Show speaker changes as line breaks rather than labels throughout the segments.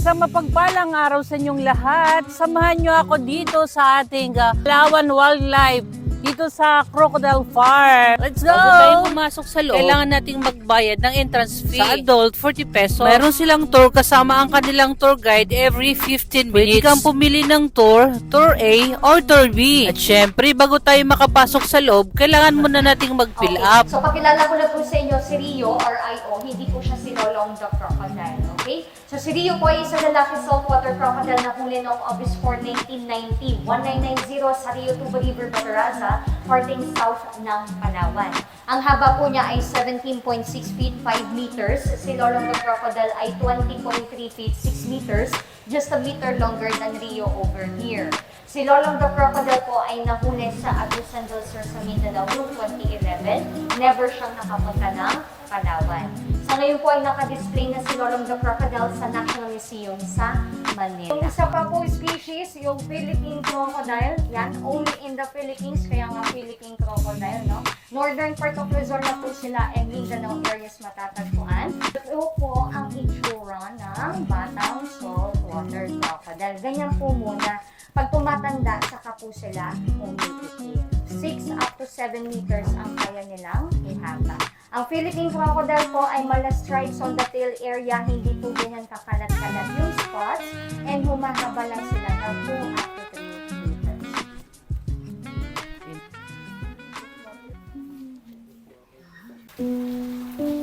Sa mapagpalang araw sa inyong lahat, samahan nyo ako dito sa ating uh, Palawan Wildlife dito sa Crocodile Farm. Let's go!
Bago tayo pumasok sa loob,
Kailangan
nating magbayad ng entrance fee.
Sa
adult, 40 pesos.
Meron silang tour kasama ang kanilang tour guide every 15 minutes.
Pwede kang pumili ng tour, tour A or tour B.
At syempre, bago tayo makapasok sa loob, kailangan muna nating mag-fill up.
So, pakilala ko na po sa inyo si Rio or IO, hindi po siya si Lolong the Crocodile, okay? So, si Rio po ay isang lalaki saltwater crocodile na huli noong August 4, 1990. 1990 sa Rio Tuba River, Parting south ng Palawan. Ang haba po niya ay 17.6 feet 5 meters. Si Lolong the Crocodile ay 20.3 feet 6 meters, just a meter longer than Rio over here. Si Lolong the Crocodile po ay nahuli sa Agusan del Sur sa Mindanao noong 2011. Never siyang nakapunta ng Palawan. Sa ngayon po ay nakadisplay na si Lolong the Crocodile sa National Museum sa Manila. Yung isa pa po species, yung Philippine Crocodile, yan, only in the Philippines, kaya nga Philippine Crocodile, no? Northern part of Luzon na po sila and Mindanao areas matatagpuan. Ito po ang itsura ng batang saltwater crocodile. Ganyan po muna. Pag tumatanda, saka po sila umiitim. 6 up to 7 meters ang kaya nilang ihaba. Ang Philippine crocodile po ay mala stripes on the tail area, hindi po ganyan kakalat-kalat yung spots, and humahaba lang sila ng 2 up to 3 meters.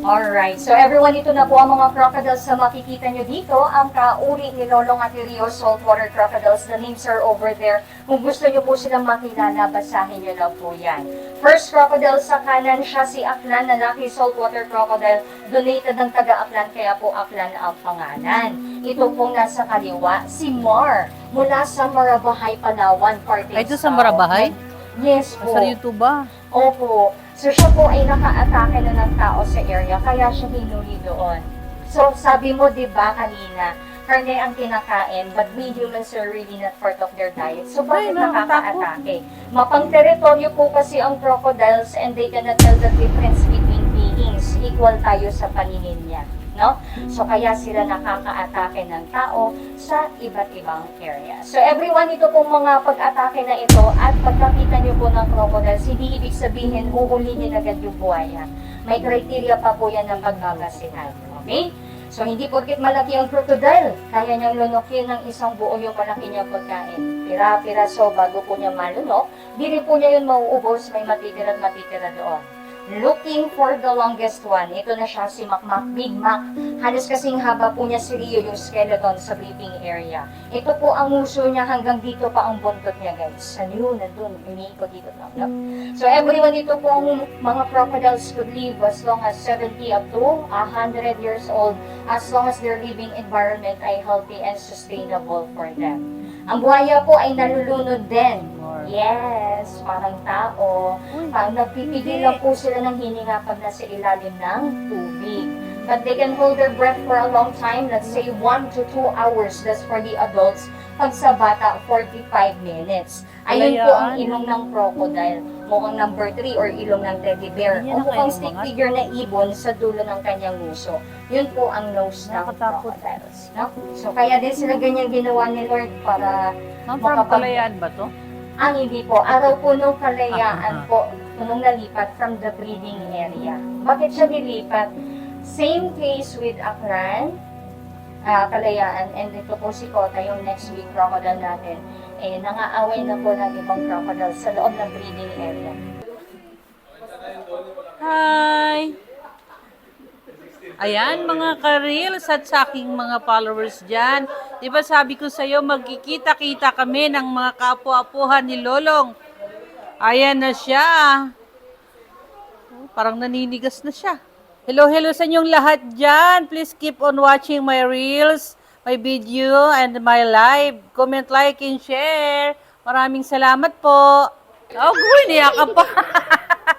Alright, so everyone, ito na po ang mga crocodiles na makikita nyo dito. Ang kauri ni Lolong at Rio saltwater crocodiles. The names are over there. Kung gusto nyo po silang makilala, basahin nyo lang po yan. First crocodile sa kanan, siya si Aklan, lalaki saltwater crocodile. Donated ng taga-Aklan, kaya po Aklan ang pangalan. Ito pong nasa kaliwa, si Mar, mula sa Marabahay, Palawan. Parte
Ay, ito sa Marabahay?
Yes po.
Sa YouTube ba?
Opo. So siya po ay naka-atake na ng tao sa area, kaya siya hinuli doon. So sabi mo, di ba, kanina, karne ang kinakain, but we humans are really not part of their diet. So bakit
nakakatakot.
nakaka-atake? Mapang teritoryo po kasi ang crocodiles and they cannot tell the difference between beings. Equal tayo sa paningin niya. No? So kaya sila nakaka-atake ng tao sa iba't ibang area. So everyone, ito pong mga pag-atake na ito at pagkakita niyo po ng crocodiles, hindi ibig sabihin huhulihin agad yung buhaya. May criteria pa po yan ng pagbabasihan. Okay? So hindi porket malaki ang crocodile, kaya niyang lunokin ng isang buo yung malaki niyang pagkain. Pira-piraso bago po niya malunok, di rin po niya yun mauubos, may matitira at matitira doon. Looking for the longest one. Ito na siya, si Macmac, Big Mac. Halos kasing haba po niya si Rio, yung skeleton sa breathing area. Ito po ang muso niya hanggang dito pa ang buntot niya, guys. Ano yun, nandun, umiikot dito lang. No? So everyone dito po ang mga crocodiles could live as long as 70 up to 100 years old as long as their living environment ay healthy and sustainable for them. Ang buhaya po ay nalulunod din. Yes, parang tao. Pag nagpipigil lang po sila ng hininga pag nasa ilalim ng tubig. But they can hold their breath for a long time, let's say 1 to 2 hours. That's for the adults. Pag sa bata, 45 minutes. Ayun po ang ilong ng crocodile. Mukhang number 3 or ilong ng teddy bear. O
ang
mukhang stick figure na ibon sa dulo ng kanyang nguso. Yun po ang nose ng crocodiles. No? So kaya din sila ganyan ginawa ni Lord para
Ma'am, from
Makapag-
Kalayaan ba to?
ang hindi po, araw po nung kalayaan
Ah, ah.
po, nung nalipat from the breeding area. Bakit siya nilipat? Same case with Akran, ah, kalayaan, and ito po si Kota, yung next week crocodile natin, eh, nangaaway na po ng ibang crocodile sa loob ng breeding area.
Hi! Ayan, mga ka-reels at sa aking mga followers dyan. Di ba sabi ko sa'yo, magkikita-kita kami ng mga kapu-apuhan ni Lolong. Ayan na siya. Oh, parang naninigas na siya. Hello, hello sa inyong lahat dyan. Please keep on watching my reels, my video, and my live. Comment, like, and share. Maraming salamat po. Oh, guy, niya ka pa.